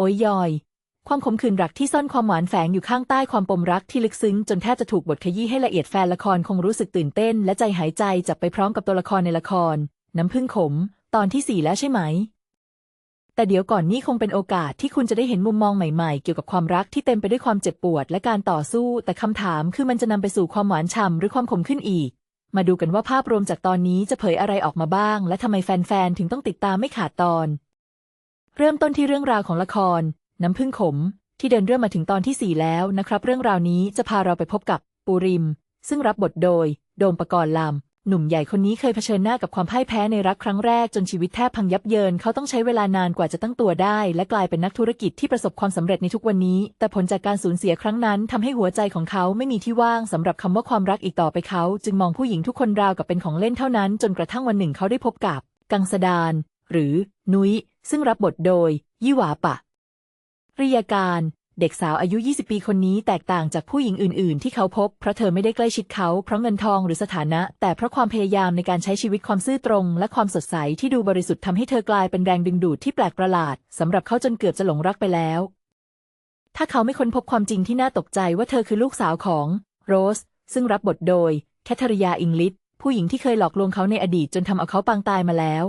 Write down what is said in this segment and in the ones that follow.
โอยยอย ความขมขื่นรักที่ซ่อนความหวานแฝงอยู่ข้างใต้ความปมรักที่ลึกซึ้ง จนแทบจะถูกบทขยี้ให้ละเอียดแฟนละครคงรู้สึกตื่นเต้น และใจหายใจจับไปพร้อมกับตัวละครในละคร น้ำพึ่งขม ตอนที่สี่แล้วใช่ไหม แต่เดี๋ยวก่อนนี่คงเป็นโอกาสที่คุณจะได้เห็นมุมมองใหม่ๆ เกี่ยวกับความรักที่เต็มไปด้วยความเจ็บปวดและการต่อสู้ แต่คำถามคือมันจะนำไปสู่ความหวานฉ่ำหรือความขมขึ้นอีก มาดูกันว่าภาพรวมจากตอนนี้จะเผยอะไรออกมาบ้าง และทำไมแฟนๆถึงต้องติดตามไม่ขาดตอน เริ่มต้นที่เรื่องราวของละคร น้ำพึ่งขม ที่เดินเรื่องมาถึงตอนที่ 4 แล้วนะครับ เรื่องราวนี้จะพาเราไปพบกับปูริม ซึ่งรับบทโดย โดมปกรณ์ลำหนุ่มใหญ่คนนี้เคยเผชิญหน้ากับความพ่ายแพ้ในรักครั้งแรกจนชีวิตแทบพังยับเยิน เขาต้องใช้เวลานานกว่าจะตั้งตัวได้ และกลายเป็นนักธุรกิจที่ประสบความสำเร็จในทุกวันนี้ แต่ผลจากการสูญเสียครั้งนั้นทำให้หัวใจของเขาไม่มีที่ว่างสำหรับคำว่าความรักอีกต่อไปเขา จึงมองผู้หญิงทุกคนราวกับเป็นของเล่นเท่านั้น จนกระทั่งวันหนึ่งเขาได้พบกับ กังสดาน หรือ นุ้ย ซึ่งรับบทโดย ยี่หวาปะริยาการ เด็กสาวอายุ 20 ปีคนนี้แตกต่างจากผู้หญิงอื่น ๆ ที่เขาพบ เพราะเธอไม่ได้ใกล้ชิดเขา เพราะเงินทองหรือสถานะ แต่เพราะความพยายามในการใช้ชีวิตความซื่อตรง และความสดใสที่ดูบริสุทธิ์ทำให้เธอกลายเป็นแรงดึงดูดที่แปลกประหลาดสำหรับเขาจนเกือบจะหลงรักไปแล้ว ถ้าเขาไม่ค้นพบความจริงที่น่าตกใจว่าเธอคือลูกสาวของโรส ซึ่งรับบทโดยแคทเธอรียาอิงลิสผู้หญิงที่เคยหลอกลวงเขาในอดีตจนทำเอาเขาปางตายมาแล้ว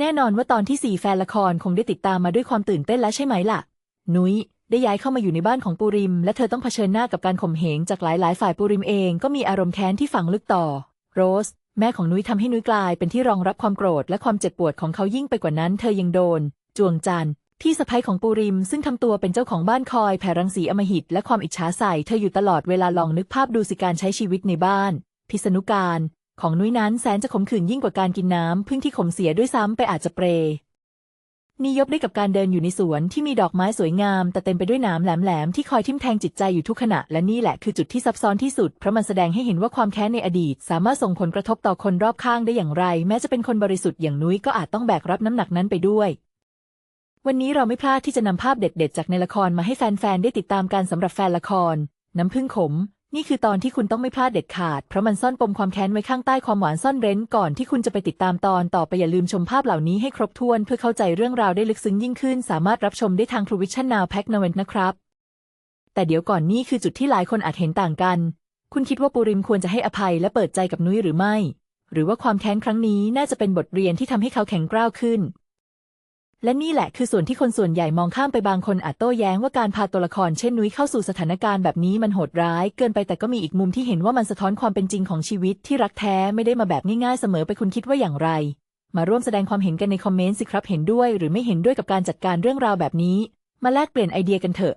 แน่นอนว่าตอนที่สี่แฟนละครคงได้ติดตามมาด้วยความตื่นเต้นแล้วใช่ไหมล่ะ นุ้ยได้ย้ายเข้ามาอยู่ในบ้านของปูริม และเธอต้องเผชิญหน้ากับการข่มเหงจากหลายๆ ฝ่ายปูริมเองก็มีอารมณ์แค้นที่ฝังลึกต่อ โรส แม่ของนุ้ยทำให้นุ้ยกลายเป็นที่รองรับความโกรธและความเจ็บปวดของเขายิ่งไปกว่านั้น เธอยังโดน จวงจันที่สะใภ้ของปูริม ซึ่งทำตัวเป็นเจ้าของบ้านคอยแผ่รังสีอมหิตและความอิจฉาใส่เธออยู่ตลอดเวลาลองนึกภาพดูสิการใช้ชีวิตในบ้าน พิษณุการ ของนุ้ยนั้นแสนจะขมขื่นยิ่งกว่าการกินน้ำพึ่งที่ขมเสียด้วยซ้ำไปอาจจะเปรนี่ยบได้กับการเดินอยู่ในสวนที่มีดอกไม้สวยงาม แต่เต็มไปด้วยหนามแหลมๆที่คอยทิ่มแทงจิตใจอยู่ทุกขณะ และนี่แหละคือจุดที่ซับซ้อนที่สุด เพราะมันแสดงให้เห็นว่าความแค้นในอดีต สามารถส่งผลกระทบต่อคนรอบข้างได้อย่างไร แม้จะเป็นคนบริสุทธิ์อย่างนุ้ยก็อาจต้องแบกรับน้ำหนักนั้นไปด้วย วันนี้เราไม่พลาดที่จะนำภาพเด็ดๆ จากในละครมาให้แฟนๆได้ติดตามกันสำหรับแฟนละคร น้ำพึ่งขม นี่คือตอนที่คุณต้องไม่พลาดเด็ดขาด เพราะมันซ่อนปมความแค้นไว้ข้างใต้ความหวานซ่อนเร้นก่อนที่คุณจะไปติดตามตอนต่อไปอย่าลืมชมภาพเหล่านี้ให้ครบถ้วนเพื่อเข้าใจเรื่องราวได้ลึกซึ้งยิ่งขึ้น สามารถรับชมได้ทาง True Vision Now Pack n o v e n นะครับ แต่เดี๋ยวก่อนนี่คือจุดที่หลายคนอาจเห็นต่างกัน คุณคิดว่าปูริมควรจะให้อภัยและเปิดใจกับนุ้ยหรือไม่ หรือว่าความแค้นครั้งนี้น่าจะเป็นบทเรียนที่ทำให้เขาแข็งกร้าวขึ้น และนี่แหละคือส่วนที่คนส่วนใหญ่มองข้ามไปบางคนอาจโต้แย้งว่าการพาตัวละครเช่นนุ้ยเข้าสู่สถานการณ์แบบนี้มันโหดร้าย เกินไปแต่ก็มีอีกมุมที่เห็นว่ามันสะท้อนความเป็นจริงของชีวิตที่รักแท้ไม่ได้มาแบบง่ายๆเสมอไปคุณคิดว่าอย่างไร มาร่วมแสดงความเห็นกันในคอมเมนต์สิครับเห็นด้วย หรือไม่เห็นด้วยกับการจัดการเรื่องราวแบบนี้ มาแลกเปลี่ยนไอเดียกันเถอะ